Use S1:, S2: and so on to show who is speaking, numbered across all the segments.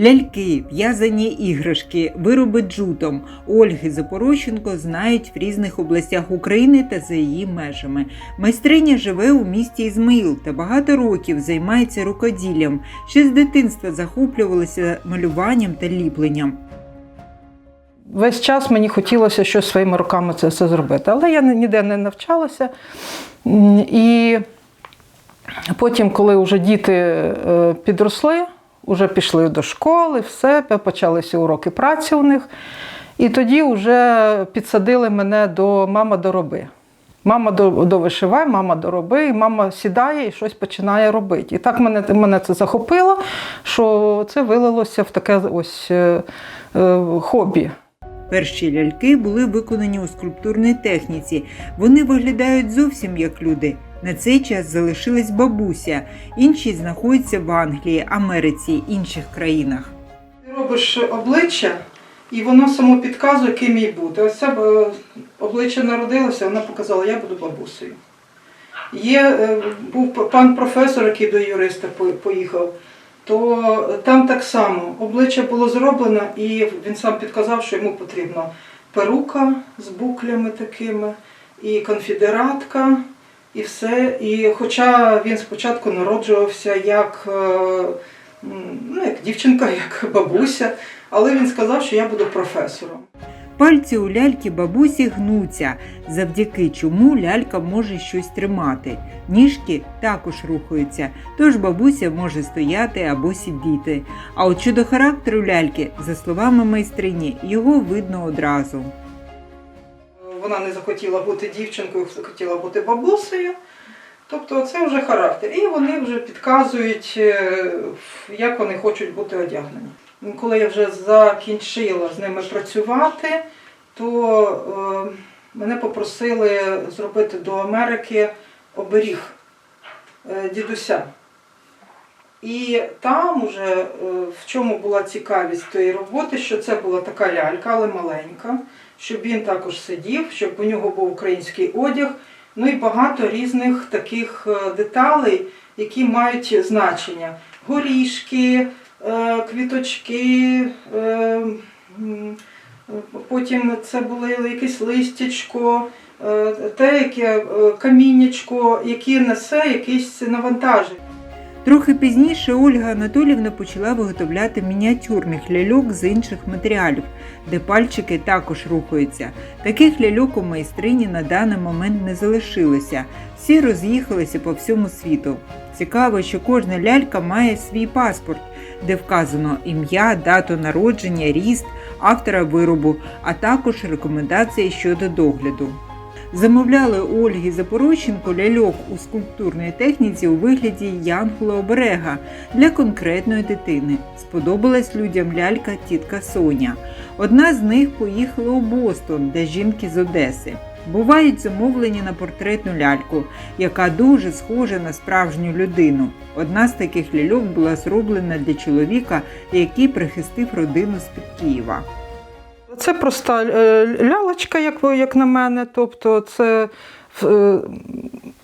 S1: Ляльки, в'язані іграшки, вироби джутом Ольги Запорощенко знають в різних областях України та за її межами. Майстриня живе у місті Ізмаїл та багато років займається рукоділлям. Ще з дитинства захоплювалася малюванням та ліпленням.
S2: Весь час мені хотілося щось своїми руками це все зробити, але я ніде не навчалася. І потім, коли вже діти е, підросли, вже пішли до школи, все, почалися уроки праці у них. І тоді вже підсадили мене до мама дороби. Мама до, до вишивай, мама дороби, і мама сідає і щось починає робити. І так мене, мене це захопило, що це вилилося в таке ось е, е, хобі.
S1: Перші ляльки були виконані у скульптурній техніці. Вони виглядають зовсім як люди. На цей час залишилась бабуся, інші знаходяться в Англії, Америці, інших країнах.
S2: Ти робиш обличчя, і воно само підказує, ким їй бути. Ось це обличчя народилося, вона показала, я буду бабусею. Є, е, був пан професор, який до юриста поїхав, то там так само обличчя було зроблено, і він сам підказав, що йому потрібна перука з буклями такими, і конфідератка, і все. І хоча він спочатку народжувався як, е, ну, як дівчинка, як бабуся, але він сказав, що я буду професором.
S1: Пальці у ляльки бабусі гнуться, завдяки чому лялька може щось тримати. Ніжки також рухаються, тож бабуся може стояти або сидіти. А от щодо характеру ляльки, за словами майстрині, його видно одразу.
S2: Вона не захотіла бути дівчинкою, захотіла бути бабусею. Тобто це вже характер. І вони вже підказують, е, як вони хочуть бути одягнені. Коли я вже закінчила з ними працювати, то е, мене попросили зробити до Америки оберіг е, дідуся. І там уже в чому була цікавість тієї роботи, що це була така лялька, але маленька, щоб він також сидів, щоб у нього був український одяг, ну і багато різних таких е, деталей, які мають значення. Горішки, е, квіточки, е, потім це було якесь листячко, те, яке каміннячко, яке несе якесь навантаження.
S1: Трохи пізніше Ольга Анатолівна почала виготовляти мініатюрних ляльок з інших матеріалів, де пальчики також рухаються. Таких ляльок у майстрині на даний момент не залишилося. Всі роз'їхалися по всьому світу. Цікаво, що кожна лялька має свій паспорт, де вказано ім'я, дату народження, ріст, автора виробу, а також рекомендації щодо догляду. Замовляли Ольги Запорощенко ляльок у скульптурній техніці у вигляді янгола оберега для конкретної дитини. Сподобалась людям лялька тітка Соня. Одна з них поїхала у Бостон для жінки з Одеси. Бувають замовлення на портретну ляльку, яка дуже схожа на справжню людину. Одна з таких ляльок була зроблена для чоловіка, який прихистив родину з-під Києва.
S2: Це проста е, лялочка, як, на мене. Тобто це е,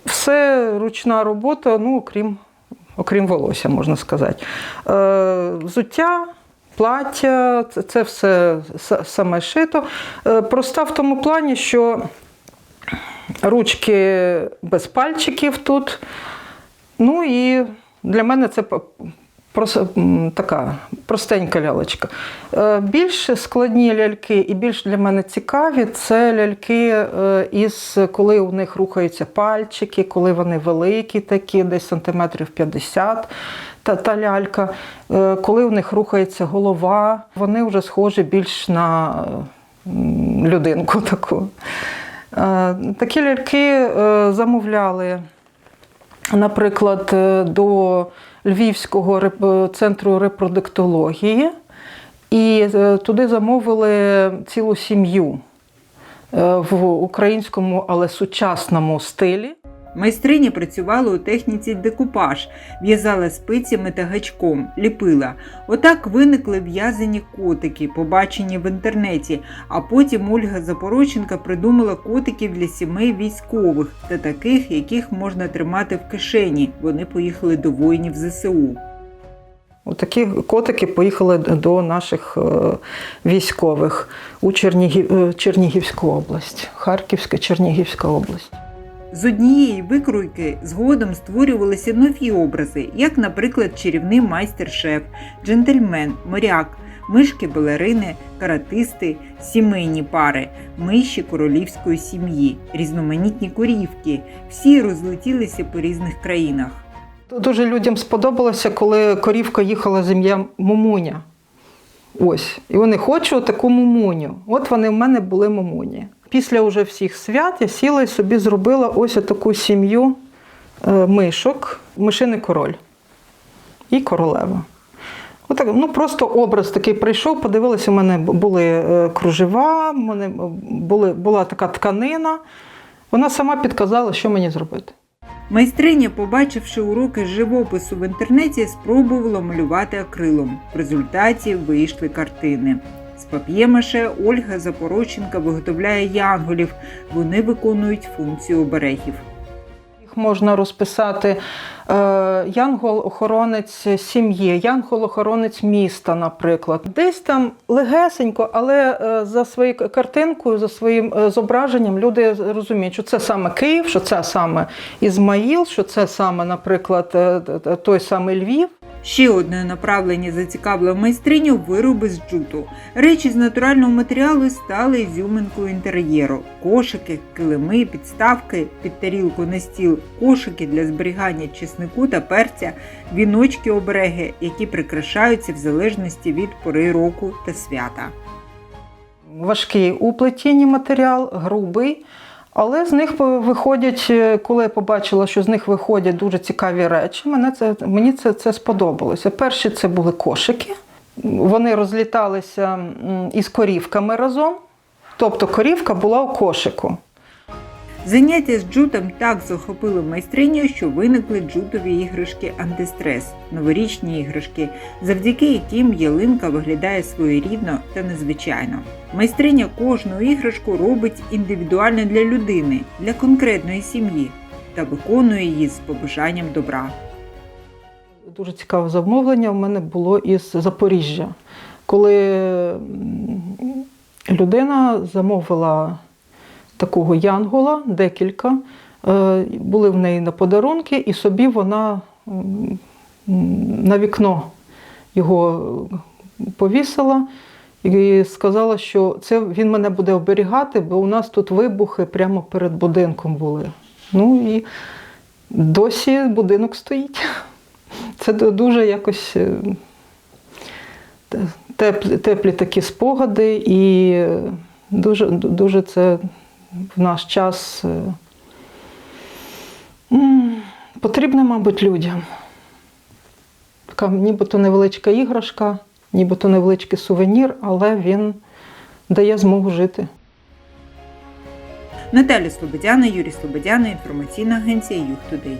S2: все ручна робота, ну, окрім, окрім волосся, можна сказати. Е, Взуття, плаття, це, все саме шито. Проста в тому плані, що ручки без пальчиків тут. Ну і для мене це прос- така простенька лялечка. Е, Більш складні ляльки і більш для мене цікаві це ляльки, е, із коли у них рухаються пальчики, коли вони великі, такі, десь сантиметрів 50 та, та лялька, Е, коли у них рухається голова, вони вже схожі більш на людинку таку. Такі ляльки замовляли наприклад, до Львівського центру репродуктології, і е, туди замовили цілу сім'ю е, в українському, але сучасному стилі.
S1: Майстриня працювала у техніці декупаж, в'язала спицями та гачком, ліпила. Отак виникли в'язані котики, побачені в інтернеті. А потім Ольга Запорощенка придумала котиків для сімей військових та таких, яких можна тримати в кишені. Вони поїхали до воїнів ЗСУ.
S2: Отакі котики поїхали до наших е, військових у Чернігів, е, Чернігівську область, Харківська, Чернігівська область.
S1: З однієї викруйки згодом створювалися нові образи, як, наприклад, чарівний майстер-шеф, джентльмен, моряк, мишки балерини, каратисти, сімейні пари, миші королівської сім'ї, різноманітні корівки. Всі розлетілися по різних країнах.
S2: Дуже людям сподобалося, коли корівка їхала з ім'ям Мумуня. Ось. І вони хочу таку мумуню. От вони в мене були мумуні. Після уже всіх свят я сіла і собі зробила ось таку сім'ю е, мишок, мишиний король і королева. Отак, ну просто образ такий прийшов, подивилися, у мене були е, кружева, у мене були, була така тканина. Вона сама підказала, що мені зробити.
S1: Майстриня, побачивши уроки живопису в інтернеті, спробувала малювати акрилом. В результаті вийшли картини. З пап'ємаше Ольга Запорощенка виготовляє янголів. Вони виконують функцію оберегів.
S2: Їх можна розписати е, янгол-охоронець сім'ї, янгол-охоронець міста, наприклад. Десь там легесенько, але е, за своєю картинкою, за своїм е, зображенням люди розуміють, що це саме Київ, що це саме Ізмаїл, що це саме, наприклад, той самий Львів.
S1: Ще одне направлення зацікавило майстриню вироби з джуту. Речі з натурального матеріалу стали ізюминкою інтер'єру: кошики, килими, підставки під тарілку на стіл, кошики для зберігання чеснику та перця, віночки обереги, які прикрашаються в залежності від пори року та свята.
S2: важкий у плетінні матеріал, грубий. Але з них виходять, е, коли я побачила, що з них виходять дуже цікаві речі, мене це, мені це, це сподобалося. Перші це були кошики. Вони розліталися із корівками разом. Тобто корівка була у кошику.
S1: Заняття з джутом так захопило майстриню, що виникли джутові іграшки антистрес, новорічні іграшки, завдяки яким ялинка виглядає своєрідно та незвичайно. Майстриня кожну іграшку робить індивідуально для людини, для конкретної сім'ї та виконує її з побажанням добра.
S2: Дуже цікаве замовлення в мене було із Запоріжжя, коли людина замовила такого янгола, декілька. Е, Були в неї на подарунки, і собі вона на вікно його повісила і сказала, що це він мене буде оберігати, бо у нас тут вибухи прямо перед будинком були. Ну і досі будинок стоїть. Це дуже якось е, теплі, теплі такі спогади, і дуже, дуже це в наш час потрібне, мабуть, людям. Така нібито невеличка іграшка, нібито невеличкий сувенір, але він дає змогу жити.
S1: Наталя Слободяна, Юрій Слободяна, інформаційна агенція Юг Тудей.